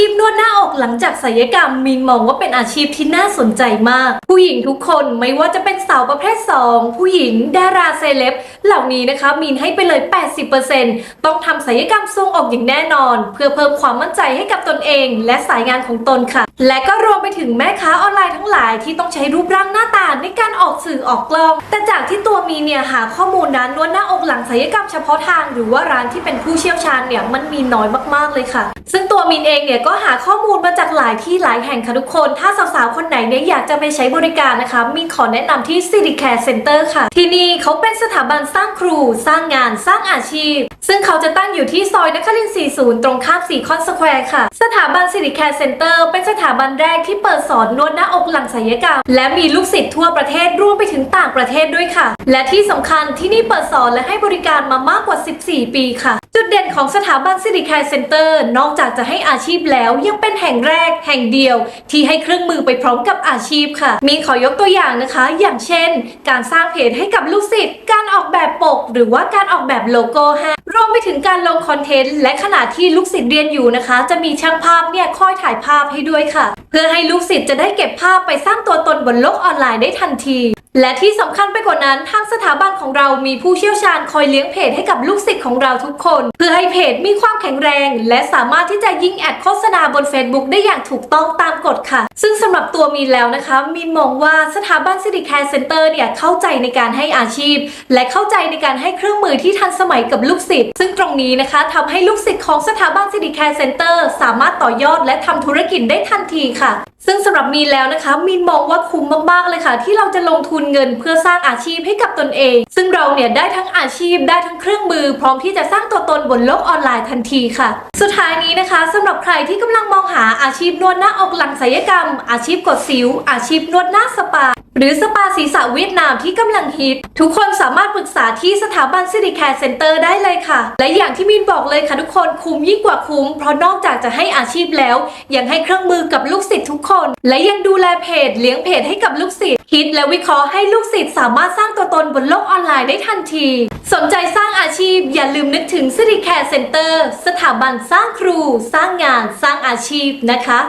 ชีพนวดหน้าอกหลังจากศัลยกรรมมีนมองว่าเป็นอาชีพที่น่าสนใจมาก ผู้หญิงทุกคนไม่ว่าจะเป็นสาวประเภท 2 ผู้หญิงดาราเซเลบเหล่านี้นะคะมีนให้ไปเลย 80%ต้องทำศัลยกรรมทรงอกอย่างแน่นอน เพื่อเพิ่มความมั่นใจให้กับตนเอง และสายงานของตนค่ะ และก็รวมไปถึงแม่ค้าออนไลน์ทั้งหลายที่ต้องใช้รูปร่างหน้าตาในการออกสื่อออกกล้อง แต่จากที่ตัวมีนเนี่ยหาข้อมูลด้านนวดหน้าอกหลังศัลยกรรมเฉพาะทาง หรือว่าร้านที่เป็นผู้เชี่ยวชาญเนี่ยมันมีน้อยมากๆเลยค่ะ ซึ่งตัวมินเองเนี่ยก็หาข้อมูลมาจากหลายที่หลายแห่งค่ะทุกคน ถ้าสาวๆ คนไหนเนี่ยอยากจะไปใช้บริการนะคะ มินขอแนะนำที่ City Care Center ค่ะ ที่นี่เขาเป็นสถาบันสร้างครู สร้างงาน สร้างอาชีพ ซึ่งเขาจะตั้งอยู่ที่ซอยนครินทร์40 ตรงข้ามสีคอนสแควร์ค่ะ สถาบัน City Care Center เป็นสถาบันแรกที่เปิดสอนนวดหน้าอกหลังศัลยกรรม และมีลูกศิษย์ทั่วประเทศรวมไปถึงต่างประเทศด้วยค่ะ และที่สำคัญที่นี่เปิดสอนและให้บริการมามากกว่า 14 ปีค่ะ จุดเด่นของสถาบัน City Care Center นอกจากจะให้อาชีพแล้วยังเป็นแห่งแรกแห่งเดียว ที่ให้เครื่องมือไปพร้อมกับอาชีพค่ะ มีขอยกตัวอย่างนะคะ อย่างเช่น การสร้างเพจให้กับลูกศิษย์การออกแบบปก หรือว่าการออกแบบโลโก้ให้รวมไปถึงการลงคอนเทนต์และขณะที่ลูกศิษย์เรียนอยู่นะคะ จะมีช่างภาพเนี่ยคอยถ่ายภาพให้ด้วยค่ะ เพื่อให้ลูกศิษย์จะได้เก็บภาพไปสร้างตัวตนบนโลกออนไลน์ได้ทันทีและที่สำคัญไปกว่านั้นทางสถาบันของเรามีผู้เชี่ยวชาญคอยเลี้ยงเพจให้กับลูกศิษย์ของเราทุกคน เพื่อให้เพจมีความแข็งแรง และสามารถที่จะยิงแอดโฆษณาบน Facebook ได้อย่างถูกต้องตามกฎค่ะ ซึ่งสำหรับตัวมีนแล้วนะคะ มีนมองว่าสถาบัน City Care Center เนี่ยเข้าใจในการให้อาชีพ และเข้าใจในการให้เครื่องมือที่ทันสมัยกับลูกศิษย์ซึ่งตรงนี้นะคะทำให้ลูกศิษย์ของสถาบัน City Care Center สามารถต่อยอดและทำธุรกิจได้ทันทีค่ะซึ่งสำหรับมีนแล้วนะคะ มีนมองว่าคุ้มมากๆเลยค่ะ ที่เราจะลงทุนเงินเพื่อสร้างอาชีพให้กับตนเอง ซึ่งเราเนี่ยได้ทั้งอาชีพได้ทั้งเครื่องมือ พร้อมที่จะสร้างตัวตนบนโลกออนไลน์ทันทีค่ะ สุดท้ายนี้นะคะสำหรับใครที่กำลังมองหาอาชีพนวดหน้าอกหลังศัลยกรรมอาชีพกดสิว อาชีพนวดหน้าสปา หรือสปาศีรษะเวียดนามที่กำลังฮิต ทุกคนสามารถปรึกษาที่สถาบัน City Care Center ได้เลยค่ะ และอย่างที่มีนบอกเลยค่ะทุกคนคุ้มยิ่งกว่าคุ้ม เพราะนอกจากจะให้อาชีพแล้ว ยังให้เครื่องมือกับลูกศิษย์ทุกคน และยังดูแลเพจเลี้ยงเพจให้กับลูกศิษย์คิดและวิเคราะห์ให้ลูกศิษย์สามารถสร้างตัวตนบนโลกออนไลน์ได้ทันที สนใจสร้างอาชีพ อย่าลืมนึกถึง City Care Center สถาบันสร้างครู สร้างงาน สร้างอาชีพนะคะ